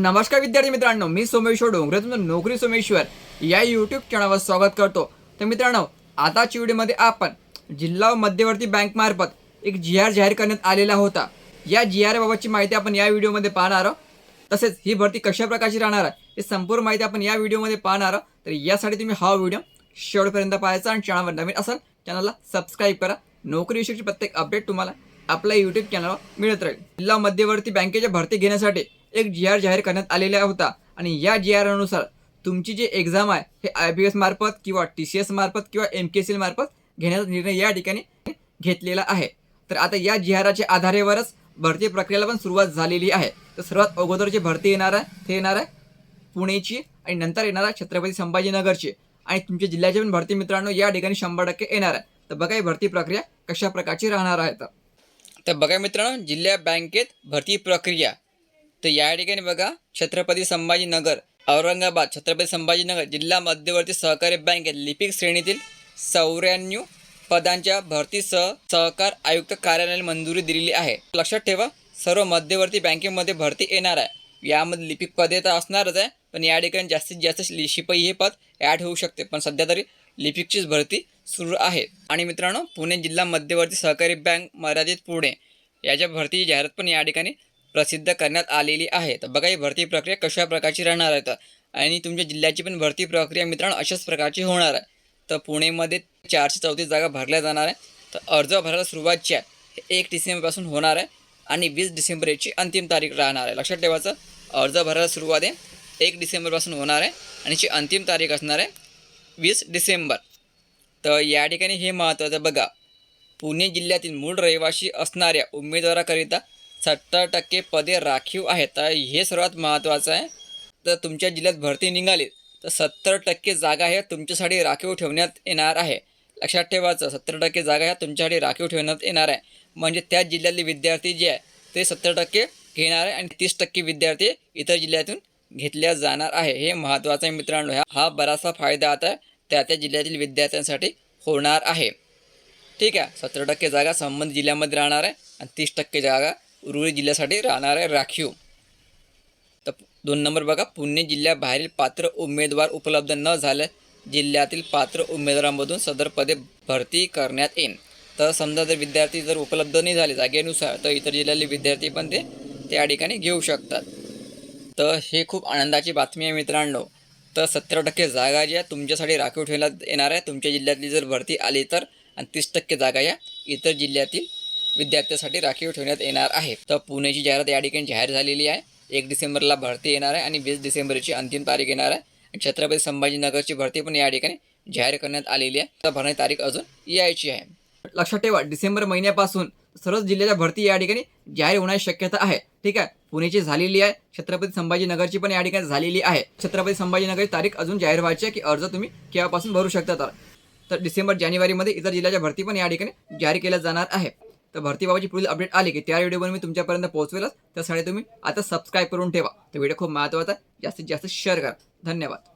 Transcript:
नमस्कार विद्यार्थी मित्रांनो मी सोमेश्वर डोंगरे तुमचं नोकरी सोमेश्वर या यूट्यूब चॅनलवर स्वागत करतो. तर मित्रांनो आताच्या व्हिडिओमध्ये आपण जिल्हा मध्यवर्ती बँक मार्फत एक जी आर जाहीर करण्यात आलेला होता. या जी आर बाबतची माहिती आपण या व्हिडिओमध्ये पाहणार आहोत. तसेच ही भरती कशा प्रकारची राहणार आहे हे संपूर्ण माहिती आपण या व्हिडिओमध्ये पाहणार आहोत. तर यासाठी तुम्ही हा व्हिडिओ शेवटपर्यंत पाहायचा आणि चॅनलवर नवीन असाल चॅनलला सबस्क्राईब करा. नोकरी विषयीची प्रत्येक अपडेट तुम्हाला आपल्या यूट्यूब चॅनलवर मिळत राहील. जिल्हा मध्यवर्ती बँकेच्या भरती घेण्यासाठी एक जी आर जाहीर करण्यात आलेला होता. आणि या जी आरनुसार तुमची जी एक्झाम आहे हे आय बी एस मार्फत किंवा टी सी एस मार्फत किंवा एम के सी मार्फत घेण्याचा निर्णय या ठिकाणी घेतलेला आहे. तर आता या जी आराच्या आधारेवरच भरती प्रक्रियेला पण सुरुवात झालेली आहे. तर सर्वात अगोदर जे भरती येणार आहे ते येणार आहे पुणेची आणि नंतर येणार आहे छत्रपती संभाजीनगरची. आणि तुमच्या जिल्ह्याचे पण भरती मित्रांनो या ठिकाणी शंभर टक्के येणार आहे. तर बघा ही भरती प्रक्रिया कशा प्रकारची राहणार आहे तर. बघा मित्रांनो जिल्हा बँकेत भरती प्रक्रिया तर या ठिकाणी बघा छत्रपती संभाजीनगर औरंगाबाद छत्रपती संभाजीनगर जिल्हा मध्यवर्ती सहकारी बँकेत लिपिक श्रेणीतील चौऱ्याण्णव पदांच्या भरतीसह सहकार आयुक्त कार्यालयाला मंजुरी दिलेली आहे. लक्षात ठेवा सर्व मध्यवर्ती बँकेमध्ये भरती येणार आहे. यामध्ये लिपिक पदे तर असणारच आहे पण या ठिकाणी जास्तीत जास्त शिपाई हे पद ॲड होऊ शकते. पण सध्या तरी लिपिकचीच भरती सुरू आहे. आणि मित्रांनो पुणे जिल्हा मध्यवर्ती सहकारी बँक मर्यादित पुणे याच्या भरतीची जाहिरात पण या ठिकाणी प्रसिद्ध करण्यात आलेली आहे तर बघा ही भरती प्रक्रिया कशा प्रकारची राहणार आहे? तर आणि तुमच्या जिल्ह्याची पण भरती प्रक्रिया मित्रांनो अशाच प्रकारची होणार आहे. तर पुणेमध्ये चारशे चौतीस जागा भरल्या जाणार आहे. तर अर्ज भरायला सुरुवातची आहे हे एक डिसेंबरपासून होणार आहे आणि वीस डिसेंबर याची अंतिम तारीख राहणार आहे. लक्षात ठेवायचं अर्ज भरायला सुरुवात आहे. एक डिसेंबरपासून होणार आहे आणि याची अंतिम तारीख असणार आहे वीस डिसेंबर. तर या ठिकाणी हे महत्त्वाचं बघा पुणे जिल्ह्यातील मूळ रहिवासी असणाऱ्या उमेदवाराकरिता सत्तर टक्के पदे राखीव आहेत. तर हे सर्वात महत्त्वाचं आहे. तर तुमच्या जिल्ह्यात भरती निघाली तर सत्तर टक्के जागा ह्या तुमच्यासाठी राखीव ठेवण्यात येणार आहे. लक्षात ठेवायचं सत्तर टक्के जागा ह्या तुमच्यासाठी राखीव ठेवण्यात येणार आहे. म्हणजे त्या जिल्ह्यातले विद्यार्थी जे आहे ते सत्तर टक्के घेणार आहे आणि तीस टक्के विद्यार्थी इतर जिल्ह्यातून घेतल्या जाणार आहे. हे महत्त्वाचं आहे मित्रांनो. ह्या हा बराचसा फायदा आता त्या त्या जिल्ह्यातील विद्यार्थ्यांसाठी होणार आहे. ठीक आहे. सत्तर टक्के जागा संबंधित जिल्ह्यामध्ये राहणार आहे आणि तीस टक्के जागा उर्वरित जिल्ह्यासाठी राहणार आहे राखीव. तर दोन नंबर बघा पुणे जिल्ह्याबाहेरील पात्र उमेदवार उपलब्ध न झाले जिल्ह्यातील पात्र उमेदवारांमधून सदर पदे भरती करण्यात येईल तर समजा जर विद्यार्थी जर उपलब्ध नाही झाले जागेनुसार तर इतर जिल्ह्यातले विद्यार्थी पण ते त्या ठिकाणी घेऊ शकतात. तर हे खूप आनंदाची बातमी आहे मित्रांनो. तर सत्तर टक्के जागा ज्या तुमच्यासाठी राखीव ठेवण्यात येणार आहे तुमच्या जिल्ह्यातली जर भरती आली तर आणि तीस टक्के जागा या इतर जिल्ह्यातील विद्यार्थ्यांसाठी राखीव ठेवण्यात येणार आहे. तर पुण्याची जाहिरात या ठिकाणी जाहीर झालेली आहे. एक डिसेंबरला भरती येणार आहे आणि वीस डिसेंबरची अंतिम तारीख येणार आहे. आणि छत्रपती संभाजीनगरची भरती पण या ठिकाणी जाहीर करण्यात आलेली आहे. तर भरण्याची तारीख अजून यायची आहे. लक्षात ठेवा डिसेंबर महिन्यापासून सर्वच जिल्ह्याच्या भरती या ठिकाणी जाहीर होण्याची शक्यता आहे. ठीक आहे? पुण्याची झालेली आहे. छत्रपती संभाजीनगरची पण या ठिकाणी झालेली आहे. छत्रपती संभाजीनगरची तारीख अजून जाहीर व्हायची आहे की अर्ज तुम्ही केव्हापासून भरू शकता तर. तर डिसेंबर जानेवारीमध्ये इतर जिल्ह्याच्या भरती पण या ठिकाणी जाहीर केल्या जाणार आहे. तर भरतीबाबतची पुढील अपडेट आली की त्या व्हिडिओवर मी तुमच्यापर्यंत पोहोचवेलच. त्यासाठी तुम्ही आता सबस्क्राईब करून ठेवा. तर व्हिडिओ खूप महत्त्वाचा आहे. जास्तीत जास्त शेअर करा. धन्यवाद.